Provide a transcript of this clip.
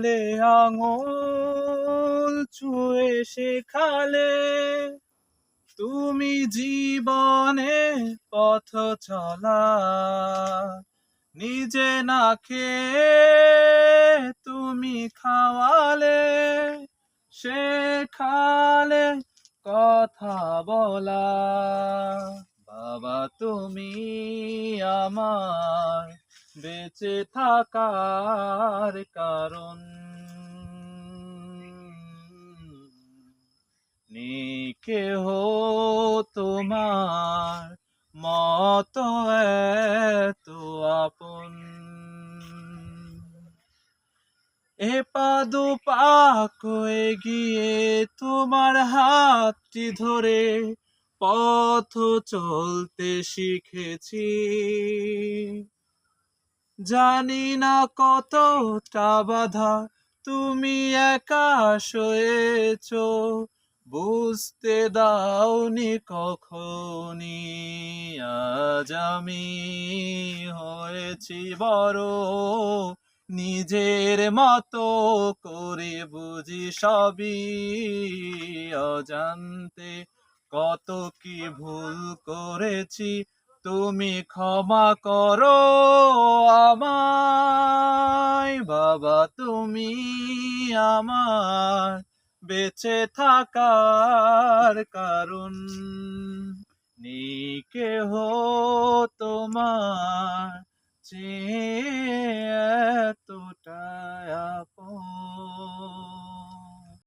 আঙুলে আঙুল ছুঁয়ে শেখালে তুমি জীবনে পথ চলা, নিজে না খেয়ে তুমি খাওয়ালে। শেখালে কথা বলা, বাবা তুমি আমার বেঁচে থাকার কারণ। নিকেহ তোমার মত এত আপন। এ পাদু পাক এগিয়ে তোমার হাতটি ধরে পথ চলতে শিখেছি। জানি না কতটা বাধা, তুমি একা সয়েছ বুঝতে দাওনি কখনই, আজ আমি হয়েছি বড়। নিজের মতো করে বুঝি সবই, অজান্তে কত কি ভুল করেছি। তুমি ক্ষমা করো আমায় বাবা তুমি আমার বেঁচে থাকার কারণ। নিকে হো তোমার চেয়ে